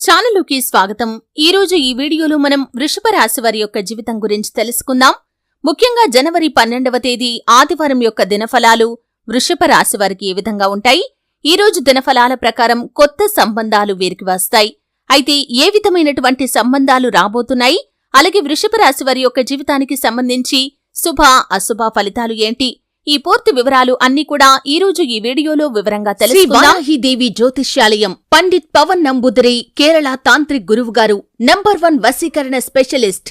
ఛానలుకి స్వాగతం. ఈరోజు ఈ వీడియోలో మనం వృషభ రాశి వారి యొక్క జీవితం గురించి తెలుసుకుందాం. ముఖ్యంగా జనవరి పన్నెండవ తేదీ ఆదివారం యొక్క దినఫలాలు వృషభ రాశి వారికి ఏ విధంగా ఉంటాయి? ఈ రోజు దినఫలాల ప్రకారం కొత్త సంబంధాలు వీరికి వస్తాయి. అయితే ఏ విధమైనటువంటి సంబంధాలు రాబోతున్నాయి? అలాగే వృషభ రాశి వారి యొక్క జీవితానికి సంబంధించి శుభ అశుభ ఫలితాలు ఏంటి? ఈ పూర్తి వివరాలు అన్ని కూడా ఈ రోజు ఈ వీడియోలో వివరంగా శ్రీ దేవి జ్యోతిష్యాలయం పండిత్ పవన్ నంబుదరి కేరళ తాంత్రిక్ గురువు గారు నంబర్ వన్ వశీకరణ స్పెషలిస్ట్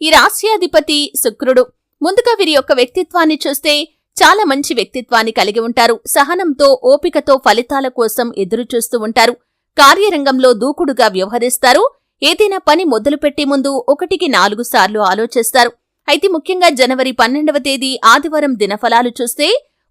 ఈ రాశ్యాధిపతి శుక్రుడు. ముందుగా వీరి యొక్క వ్యక్తిత్వాన్ని చూస్తే చాలా మంచి వ్యక్తిత్వాన్ని కలిగి ఉంటారు. సహనంతో ఓపికతో ఫలితాల కోసం ఎదురుచూస్తూ ఉంటారు. కార్యరంగంలో దూకుడుగా వ్యవహరిస్తారు. ఏదైనా పని మొదలుపెట్టే ముందు ఒకటికి నాలుగు సార్లు ఆలోచిస్తారు. అయితే ముఖ్యంగా జనవరి పన్నెండవ తేదీ ఆదివారం దినఫలాలు చూస్తే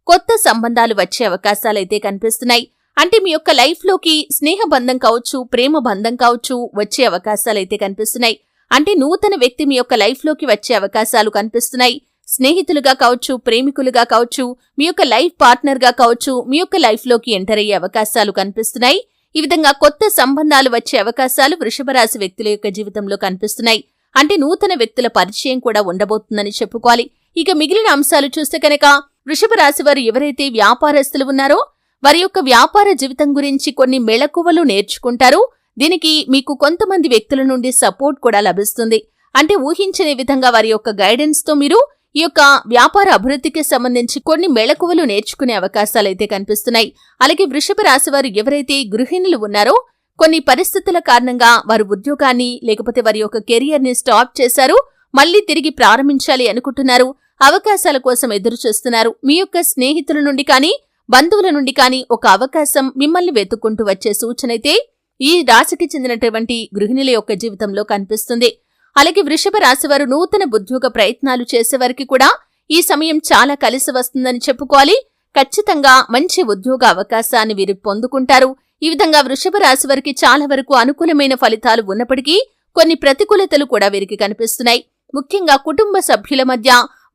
కొత్త సంబంధాలు వచ్చే అవకాశాలైతే కనిపిస్తున్నాయి. అంటే మీ యొక్క లైఫ్లోకి స్నేహబంధం కావచ్చు ప్రేమ బంధం కావచ్చు వచ్చే అవకాశాలైతే కనిపిస్తున్నాయి. అంటే నూతన వ్యక్తి మీ యొక్క లైఫ్లోకి వచ్చే అవకాశాలు కనిపిస్తున్నాయి. స్నేహితులుగా కావచ్చు ప్రేమికులుగా కావచ్చు మీ యొక్క లైఫ్ పార్ట్నర్గా కావచ్చు మీ యొక్క లైఫ్లోకి ఎంటర్ అయ్యే అవకాశాలు కనిపిస్తున్నాయి. ఈ విధంగా కొత్త సంబంధాలు వచ్చే అవకాశాలు వృషభరాశి వ్యక్తుల యొక్క జీవితంలో కనిపిస్తున్నాయి. అంటే నూతన వ్యక్తుల పరిచయం కూడా ఉండబోతుందని చెప్పుకోవాలి. ఇక మిగిలిన అంశాలు చూస్తే కనుక వృషభ రాశి వారు ఎవరైతే వ్యాపారస్తులు ఉన్నారో వారి యొక్క వ్యాపార జీవితం గురించి కొన్ని మెళకువలు నేర్చుకుంటారు. దీనికి మీకు కొంతమంది వ్యక్తుల నుండి సపోర్ట్ కూడా లభిస్తుంది. అంటే ఊహించని విధంగా వారి యొక్క గైడెన్స్తో మీరు ఈ యొక్క వ్యాపార అభివృద్ధికి సంబంధించి కొన్ని మెళకువలు నేర్చుకునే అవకాశాలైతే కనిపిస్తున్నాయి. అలాగే వృషభ రాశి వారు ఎవరైతే గృహిణులు ఉన్నారో కొన్ని పరిస్థితుల కారణంగా వారు ఉద్యోగాన్ని లేకపోతే వారి యొక్క కెరియర్ని స్టాప్ చేశారు మళ్ళీ తిరిగి ప్రారంభించాలి అనుకుంటున్నారు అవకాశాల కోసం ఎదురు చూస్తున్నారు. మీ యొక్క స్నేహితుల నుండి కానీ బంధువుల నుండి కానీ ఒక అవకాశం మిమ్మల్ని వెతుక్కుంటూ వచ్చే సూచనైతే ఈ రాశికి చెందినటువంటి గృహిణుల యొక్క జీవితంలో కనిపిస్తుంది. అలాగే వృషభ రాశివారు నూతన ఉద్యోగ ప్రయత్నాలు చేసేవారికి కూడా ఈ సమయం చాలా కలిసి వస్తుందని చెప్పుకోవాలి. ఖచ్చితంగా మంచి ఉద్యోగ అవకాశాన్ని వీరు పొందుకుంటారు. ఈ విధంగా వృషభ రాశి వారికి చాలా వరకు అనుకూలమైన ఫలితాలు ఉన్నప్పటికీ కొన్ని ప్రతికూలతలు కూడా వీరికి కనిపిస్తున్నాయి. ముఖ్యంగా కుటుంబ సభ్యుల మధ్య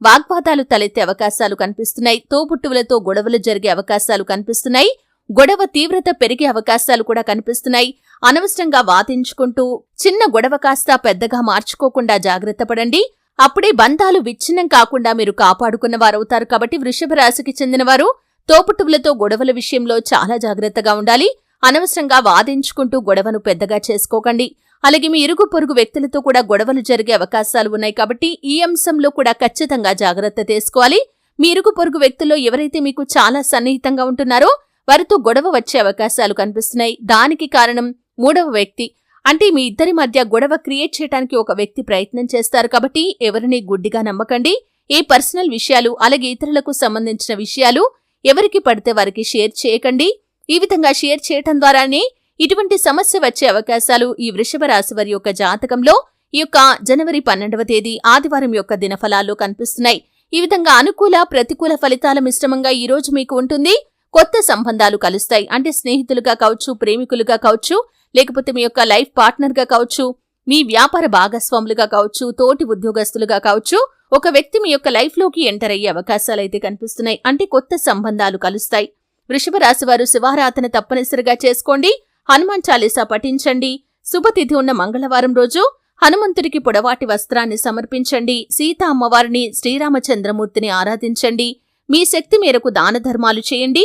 వాగ్వాదాలు తలెత్తే అవకాశాలు కనిపిస్తున్నాయి. తోబుట్టువులతో గొడవలు జరిగే అవకాశాలు కనిపిస్తున్నాయి. గొడవ తీవ్రత పెరిగే అవకాశాలు కూడా కనిపిస్తున్నాయి. అనవసరంగా వాదించుకుంటూ చిన్న గొడవ కాస్త పెద్దగా మార్చుకోకుండా జాగ్రత్త పడండి. అప్పుడే బంధాలు విచ్ఛిన్నం కాకుండా మీరు కాపాడుకున్న వారవుతారు కాబట్టి వృషభ రాశికి చెందినవారు తోపుటువులతో గొడవల విషయంలో చాలా జాగ్రత్తగా ఉండాలి. అనవసరంగా వాదించుకుంటూ గొడవను పెద్దగా చేసుకోకండి. అలాగే మీ ఇరుగు పొరుగు వ్యక్తులతో కూడా గొడవలు జరిగే అవకాశాలు ఉన్నాయి కాబట్టి ఈ అంశంలో కూడా ఖచ్చితంగా జాగ్రత్త తీసుకోవాలి. మీ ఇరుగు పొరుగు వ్యక్తుల్లో ఎవరైతే మీకు చాలా సన్నిహితంగా ఉంటున్నారో వారితో గొడవ వచ్చే అవకాశాలు కనిపిస్తున్నాయి. దానికి కారణం మూడవ వ్యక్తి. అంటే మీ ఇద్దరి మధ్య గొడవ క్రియేట్ చేయడానికి ఒక వ్యక్తి ప్రయత్నం చేస్తారు కాబట్టి ఎవరిని గుడ్డిగా నమ్మకండి. ఏ పర్సనల్ విషయాలు అలాగే ఇతరులకు సంబంధించిన విషయాలు ఎవరికి పడితే వారికి షేర్ చేయకండి. ఈ విధంగా షేర్ చేయటం ద్వారానే ఇటువంటి సమస్య వచ్చే అవకాశాలు ఈ వృషభ రాశి వారి యొక్క జాతకంలో ఈ యొక్క జనవరి పన్నెండవ తేదీ ఆదివారం యొక్క దినఫలాల్లో కనిపిస్తున్నాయి. ఈ విధంగా అనుకూల ప్రతికూల ఫలితాల మిశ్రమంగా ఈ రోజు మీకు ఉంటుంది. కొత్త సంబంధాలు కలుస్తాయి. అంటే స్నేహితులుగా కావచ్చు ప్రేమికులుగా కావచ్చు లేకపోతే మీ యొక్క లైఫ్ పార్ట్నర్గా కావచ్చు మీ వ్యాపార భాగస్వాములుగా కావచ్చు తోటి ఉద్యోగస్తులుగా కావచ్చు ఒక వ్యక్తి మీ యొక్క లైఫ్లోకి ఎంటర్ అయ్యే అవకాశాలైతే కనిపిస్తున్నాయి. అంటే కొత్త సంబంధాలు కలుస్తాయి. వృషభ రాశి వారు శివారాధన తప్పనిసరిగా చేసుకోండి. హనుమాన్ చాలీసా పఠించండి. శుభతిథి ఉన్న మంగళవారం రోజు హనుమంతుడికి పొడవాటి వస్త్రాన్ని సమర్పించండి. సీతా అమ్మవారిని శ్రీరామచంద్రమూర్తిని ఆరాధించండి. మీ శక్తి మేరకు దాన ధర్మాలు చేయండి.